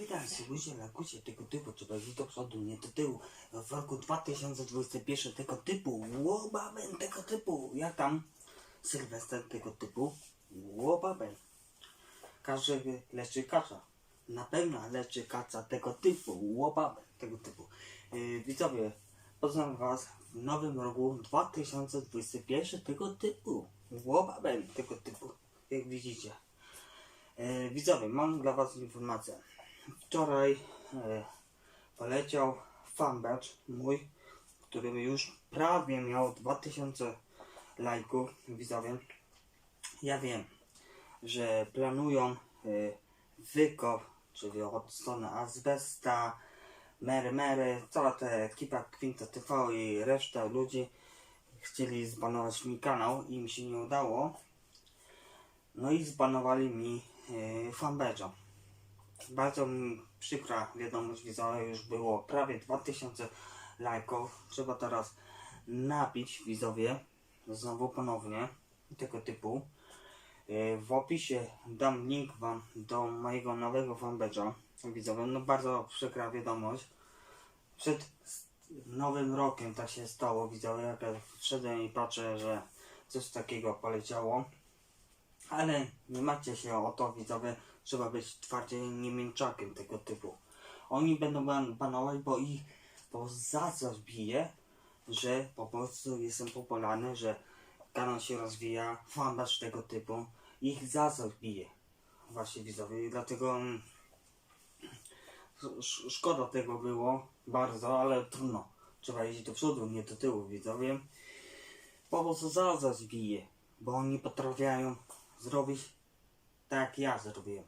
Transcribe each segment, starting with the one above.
Witam, subujcie, lajkujcie tego typu, trzeba iść do przodu, nie do tyłu. W roku 2021 tego typu, łobabem tego typu, jak tam Sylwester tego typu, łobabem. Każdy leczy kacza. Na pewno leczy kaca tego typu, łobabem tego typu. Yy, widzowie, poznam was w nowym roku 2021 tego typu, łobabem tego typu, jak widzicie. E, widzowie, mam dla Was informację. Wczoraj e, poleciał fanpage mój, który już prawie miał 2000 lajków. Widzowie, ja wiem, że planują e, wykop, czyli od strony Azbesta, Mary Mary, cała ta ekipa Quinta TV i reszta ludzi chcieli zbanować mi kanał i mi się nie udało. No i zbanowali mi yy. Bardzo mi przykra wiadomość widzowa, już było prawie 2000 lajków. Trzeba teraz napić widzowie, znowu ponownie, tego typu. Yy, w opisie dam link wam do mojego nowego fanpage'a widzowie. No bardzo przykra wiadomość. Przed nowym rokiem tak się stało widzowie, jak ja wszedłem i patrzę, że coś takiego poleciało. Ale nie macie się o to, widzowie, trzeba być twardziej niemięczakiem tego typu. Oni będą ban- banować, bo ich, bo za coś bije, że po prostu jestem popularny, że kanał się rozwija, fanpage tego typu. Ich za coś bije. Właśnie widzowie, dlatego mm, sz- szkoda tego było bardzo, ale trudno. Trzeba iść do przodu, nie do tyłu, widzowie. Po prostu za coś bije, bo oni potrafiają zrobić tak jak ja zrobiłem.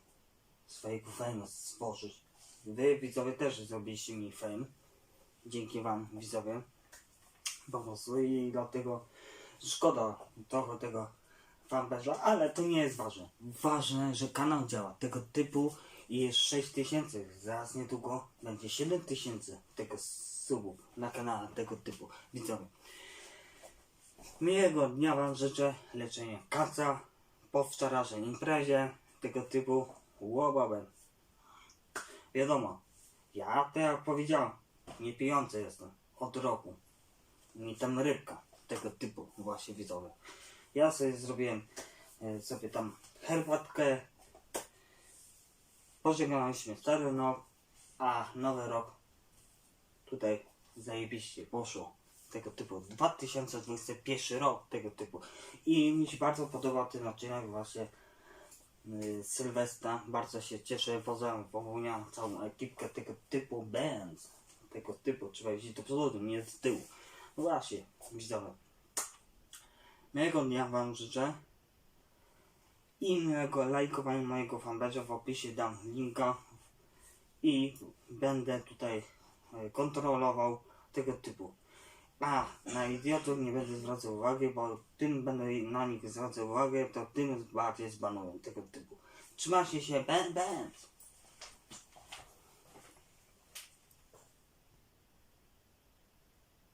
Swojego fejmu stworzyć. Wy widzowie też zrobiliście mi fame. Dzięki wam widzowie. Po prostu i dlatego szkoda trochę tego fanpage'a, ale to nie jest ważne. Ważne, że kanał działa tego typu jest 6000. Zaraz niedługo będzie 7000 tego subów na kanale tego typu. Widzowie. Miłego dnia Wam życzę, leczenia kaca, po wczorajszej imprezie tego typu łobabem. Wiadomo, ja tak jak powiedziałem, nie pijący jestem od roku. Mi tam rybka tego typu właśnie widzowie. Ja sobie zrobiłem e, sobie tam herbatkę. Pożegnaliśmy stary rok, a nowy rok tutaj zajebiście poszło tego typu. 2021 rok tego typu. I mi się bardzo podoba ten odcinek właśnie y, Sylwestra. Bardzo się cieszę poza powołania całą ekipkę tego typu bands tego typu trzeba iść do przodu nie z tyłu. No właśnie widzowie. Miłego dnia wam życzę. I miłego lajkowania mojego fanpage'a w opisie dam linka. I będę tutaj e, kontrolował tego typu. A, na idiotów nie będę zwracał uwagi, bo tym będę na nich zwracał uwagę, to tym bardziej zbanuję tego typu. Trzymajcie się, band, band!